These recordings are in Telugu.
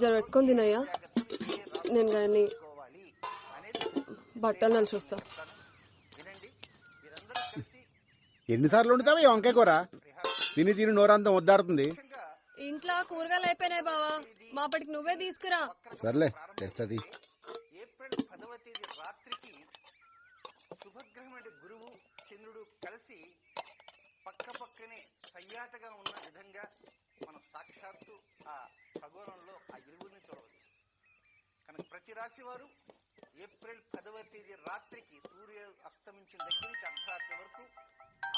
జర పెట్టుకొని తినయ్యా నేను కానీ బట్టలు నలిసి వస్తా. ఎన్నిసార్లు వండుతావా ఈ వంకాయ కూర? తిని తిని నోరంతా వద్దారుతుంది ఇంట్లో కూరగాయలు అయిపోయినాయి బావా. మాపటికి నువ్వే తీసుకురా. సర్లే తెస్తుంది ఏప్రిల్ పదవ తేదీ రాత్రికి శుభగ్రహమైన గురువు చంద్రుడు కలిసి పక్క పక్కనే సయ్యాటగా ఉన్న విధంగా మనం సాక్షాత్తు ఆ ఖగోళంలో ఆ ఇరువురిని చూడవచ్చు. కనుక ప్రతి రాశి వారు ఏప్రిల్ పదవ తేదీ రాత్రికి సూర్య అస్తమించిన దగ్గర నుంచి అర్ధరాత్రి వరకు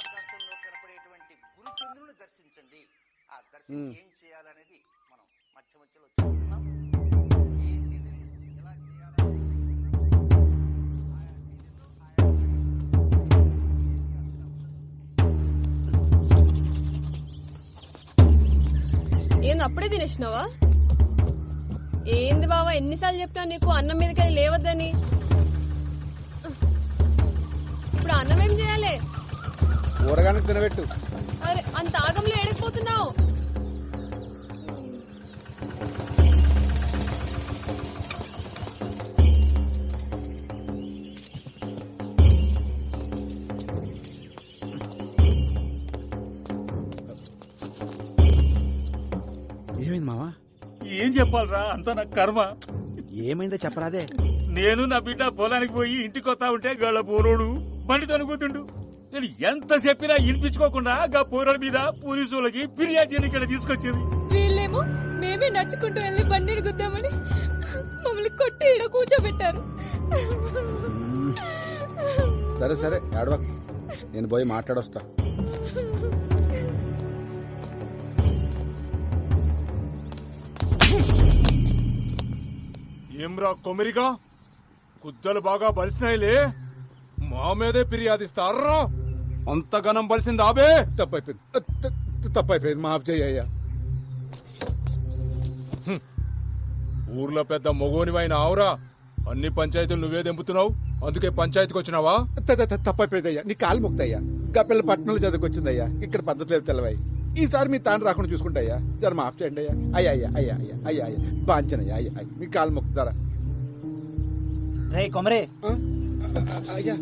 ఆకాశంలో కనపడేటువంటి గురు చంద్రుని దర్శించండి. ఆ దర్శనం ఏం చేయాలనేది మనం మధ్య మధ్యలో చూస్తున్నాం. ఏ ఎలా చేయాలనేది ఏంది అప్పుడే తినేసినావా? ఏంది బావా ఎన్నిసార్లు చెప్పినా నీకు అన్నం మీదకి లేవద్దని? ఇప్పుడు అన్నం ఏం చేయాలి? తినబెట్టు. అరే అంత ఆగంలో ఏడకపోతున్నావు ఏం చెప్పాలరా? అంత నా కర్మ. ఏమైందో చెప్పరాదే. నేను నా బిడ్డ పొలానికి పోయి ఇంటికి వస్తా ఉంటే గళ్ళ పోరోడు బండి తనుకుతుండు నేను ఎంత చెప్పినా వినిపించుకోకుండా గా పోరాడు మీద పోలీసు వాళ్ళకి ఫిర్యాదు చేయని ఇక్కడ తీసుకొచ్చేది. వీళ్ళేమో మేమే నడుచుకుంటూ వెళ్ళి బండిని గుద్దామని మమ్మల్ని కొట్టి ఈడ కూర్చోబెట్టారు. సరే సరే ఏడవ నేను పోయి మాట్లాడొస్తా. ఏమ్రా కొమిరిగా? కుద్దలు బాగా బలిసినాయిలే. మా మీదే ఫిర్యాదిస్తారా? అంత గనం బలిసింది ఆబే తప్పైపోయింది. తప్పైపోయింది మాఫ్ చేయ్యా ఊర్లో పెద్ద మొగోనివైన ఆవురా. అన్ని పంచాయతీలు నువ్వే దెంపుతున్నావు అందుకే పంచాయతీకి వచ్చినావా? తప్పైపోయింది అయ్యా నీ కాలు ముక్తయ్యా. గా పిల్ల పట్టణంలో చదువుకొచ్చిందయ్యా. ఇక్కడ పద్ధతి లేదు తెలవాయి? ఈసారి మీ తాను రాకుండా చూసుకుంటాయ్యా. జర మాఫ్ చేయండి అయ్యా. అయ్యా అయ్యా అయ్యా అయ్యా అయ్యా అయ్యా. బాంచనయ్యా అయ్యా అయ్యా. మీ కాలు ముక్తారా రే కొమరే. అయ్యా.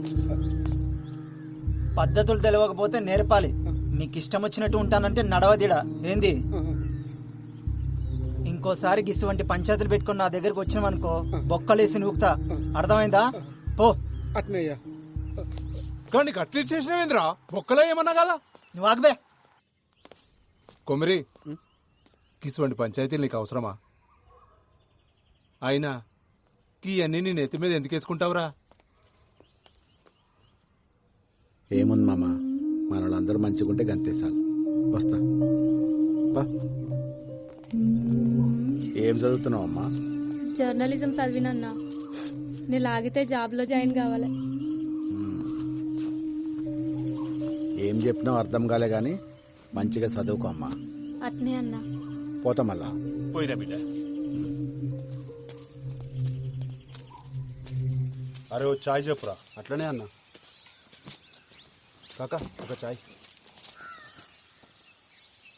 పద్ధతులు తెలియకపోతే నేర్పాలి. నీకు ఇష్టం వచ్చినట్టు ఉంటానంటే నడవదిడా. ఏంది? ఇంకోసారి గిసువంటి పంచాయతీలు పెట్టుకుని నా దగ్గరకు వచ్చినావనుకో బొక్కలేసి నూకుతా. అర్థమైందా? పో. అట్నయ్యా కానీ కట్లెట్ చేసినవేంద్రా? బొక్కలో ఏమన్నా కదా? నువ్వు ఆగబే కొమిరి కిసువంటి పంచాయతీలు నీకు అవసరమా? అయినా కీ అన్ని నీ నెత్తి మీద ఎందుకు వేసుకుంటావురా? ఏముంది మామ? మన వాళ్ళందరూ మంచిగుంటే గంతేసాలు వస్తా. బా. ఏం చదువుతున్నావు అమ్మా? జర్నలిజం చదివినన్నా నేను లాగితే జాబ్లో జాయిన్ కావాలి. ఏం చెప్పినావు అర్థం కాలే గాని? మంచిగా చదువుకో అమ్మా. అట్నే అన్నా. పోతా మళ్ళా. పోయినా బిడ్డ. అరే ఓ చాయ్ చెప్పురా. అట్లనే అన్నా. కాకా ఒక చాయ్.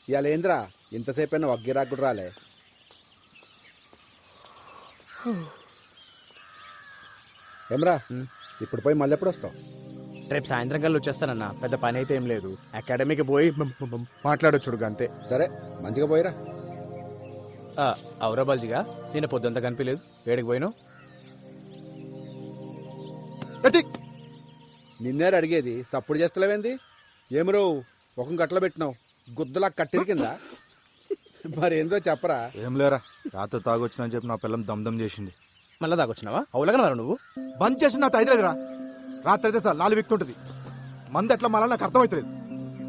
ఇవాళ ఏంద్రా? ఇంతసేపు అయినా వగ్గిరాకు కూడా రాలే ఏమ్రా? ఇప్పుడు పోయి మళ్ళీ ఎప్పుడు వస్తావు? రేపు సాయంత్రం కల్లా వచ్చేస్తానన్నా. పెద్ద పని అయితే ఏం లేదు. అకాడమీకి పోయి మాట్లాడొచ్చుడు అంతే. సరే మంచిగా పోయిరా. అవురా బాజీగా. నేను పొద్దుంతా కనిపించలేదు. వేడికి పోయినావు? నిన్నేరు అడిగేది సప్పుడు చేస్తలేవేంది? ఏమరో ముఖం గట్ల పెట్టినావు. గుద్దలా కట్టిరి కింద. మరేందో చెప్పరా. ఏం లేరా రాత్రి తాగొచ్చినా చెప్పి నా పిల్లం దమ్దం చేసింది. మళ్ళా దాకొచ్చినావా అవులగనవరా నువ్వు? బంద్ చేసి నా తైదలేదురా రాత్రి అయితే సార్ లాలి విక్తుంటది. మంది ఎట్లా మళ్ళా నాకు అర్థమవుతలేదు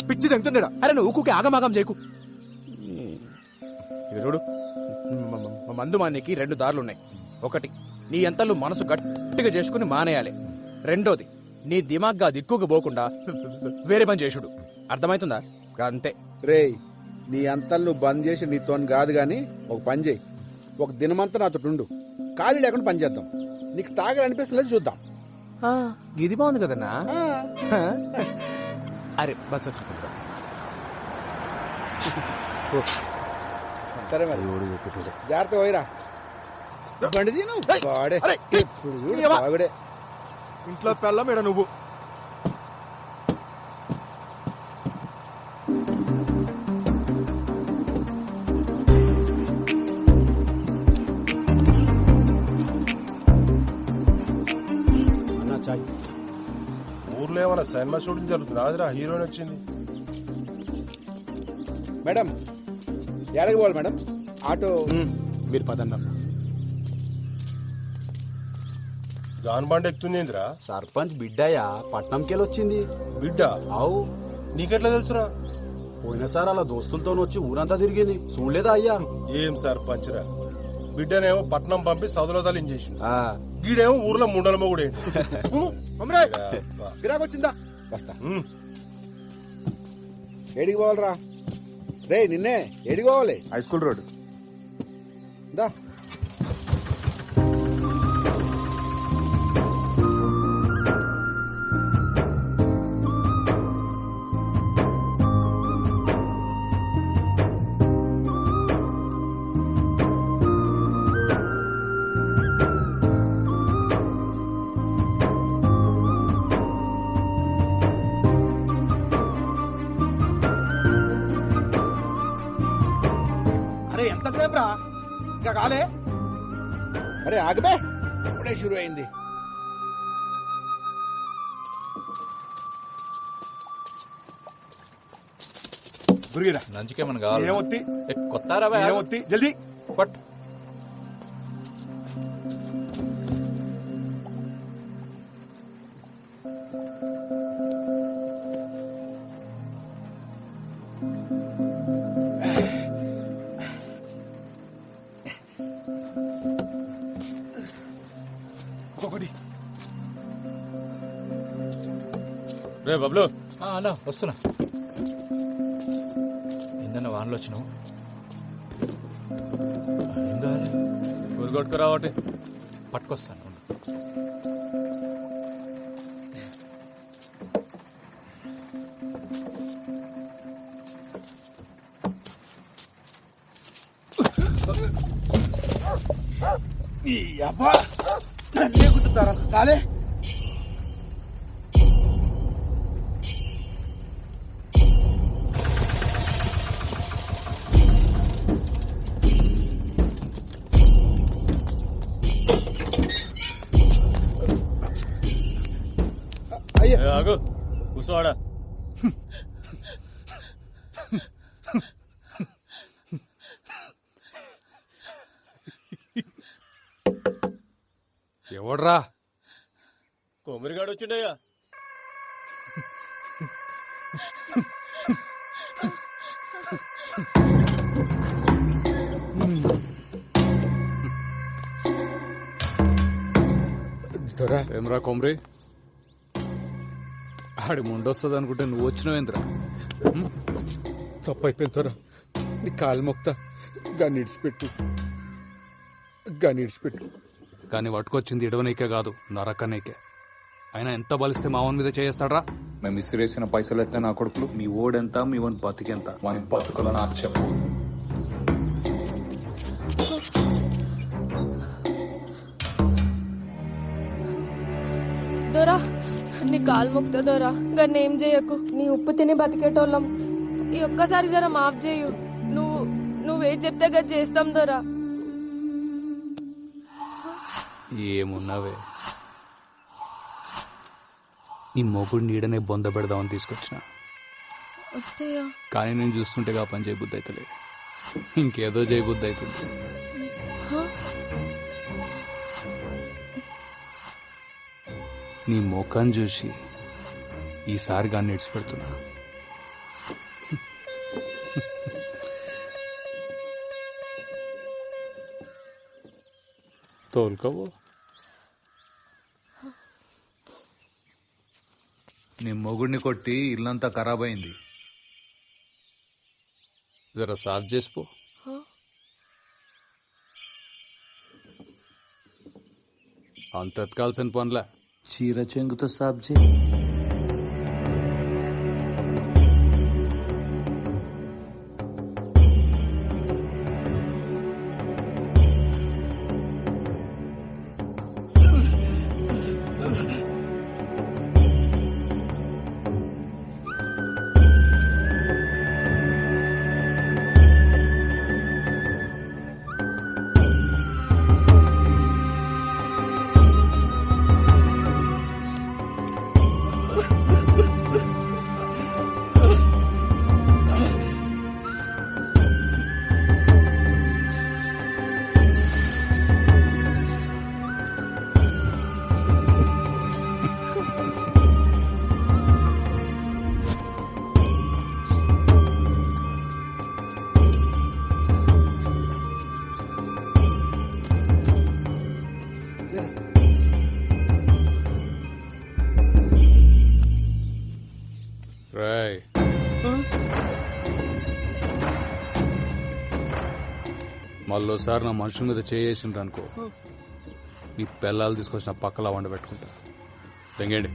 పిచ్చి తెంగుతుండేడా అరే నువ్వు ఊకుకే ఆగమాగం చేయకు. ఇక చూడు. మ- మందు మానేకి రెండు దారులు ఉన్నాయి ఒకటి నీ ఎంతలు మనసు గట్టిగా చేసుకుని మానేయాలి. రెండోది నీ దిమాగ్గా దిక్కుకు పోకుండా వేరే పని చేసుడు. అర్థమవుతుందా అంతే. రేయ్ నీ అంతలు నువ్వు బంద్ చేసి నీతోని కాదు గాని ఒక పని చేయి. ఒక దినమంతా నాతో ఉండు. ఖాళీ లేకుండా పని చేద్దాం. నీకు తాగాలనిపిస్తుంది చూద్దాం. ఇది బాగుంది కదన్నా? హ? అరే బస్ వచ్చి సరే మరి. జాగ్రత్త పోయిరా. బండి తీను వాడే. అరే, ఇప్పుడు చూడు ఏవా? బాగుడే ఇంట్లో పెళ్ళం ఈడ నువ్వు. సినిమా షూటింగ్ జరుగుతుంది. రాదురా హీరోయిన్ వచ్చింది. మేడం ఎడకి పోవాలి మేడం? ఆటో. మీరు పదన్నా గాన్ బండి ఎక్కుతుంది ఏందిరా? సర్పంచ్ బిడ్డయ్యా పట్నంకెళ్ళి వచ్చింది. బిడ్డ? అవు. నీకెట్లా తెలుసురా? పోయినసారి అలా దోస్తులతో వచ్చి ఊరంతా తిరిగింది. చూడలేదా అయ్యా? ఏం సర్పంచ్ రా బిడ్డనేమో పట్నం పంపి సదులో తలించేసిండు ఆ, గీడేమో ఊర్లో ముండల మొగుడేంటి? అమ్మరాయ్ గిరాకు వచ్చిందా? వస్తా. ఏడికి పోవాలరా? రే నిన్నే ఏడికి పోవాలి? High school road. దా. ఆగబే. ఇప్పుడే షురు అయింది దురిగిరా నంచుకేమన్నా కావాలి? ఏమొత్తి? ఏమొత్తి? జల్దీ. పట్. రే బబ్లు. అన్నా వస్తున్నా. ఏందన్నా వానలో వచ్చినావు? ఏం కావాలి? ఊరుగొట్టుకురా ఒకటి. పట్టుకొస్తాను ఉండు. అబ్బా నన్నే గుర్తుతారా సాలే? ఎవడ్రా? కొమ్మరిగాడు వచ్చిండయ్యా దొరా. ఏమ్రా కొమ్రి? ఆడి ముండొస్తుంది అనుకుంటే నువ్వు వచ్చినావేంద్రా తప్పు అయిపోయింది దొరా. నీ కాలు మొక్తా. ఇడిచిపెట్టు. గాన్ని ఇడిచిపెట్టు. కానీ పట్టుకొచ్చింది ఇడవనీకే కాదు నరకనీకే. అయినా ఎంత బలిస్తే మావన్ మీద చేస్తాడ్రా మేము ఇసిరేసిన పైసలు ఎత్తే నా కొడుకులు మీ ఓడెంత మీ వన్ బతికెంత? వాని బతుకులో నాకు చెప్పు. దొరా నీ కాలు ముక్త దొరా. గన్నేం ఏం చేయకు? నీ ఉప్పు తిని బతికేటోళ్ళం. ఈ ఒక్కసారి జర మాఫ్ చేయు. నువ్వు నువ్వేం చెప్తే గది చేస్తాం దొరా. ఏమున్నావే? నీ మొగుడు నీడనే బొంద పెడదామని తీసుకొచ్చిన. కానీ నేను చూస్తుంటే ఆ పని చేయబుద్ధి అవుతలేదు ఇంకేదో చేయబుద్ధి అవుతుంది నీ ముఖం చూసి ఈసారి గాన్ని ఇడిచిపెడుతున్నా. తోలుకోవు. నీ మొగుడిని కొట్టి ఇల్లంతా ఖరాబ్ అయింది. జర సాఫ్ చేసిపో. అంత ఎత్కాల్సిన పనులే. చీర చెంగుతో సాఫ్ చేయి. రాయ్ మళ్ళోసారి నా మనుషుల మీద చేసిండ్రు అనుకో. నీ పిల్లలు తీసుకొచ్చిన పక్కలా వండ పెట్టుకుంటా దెంగేండి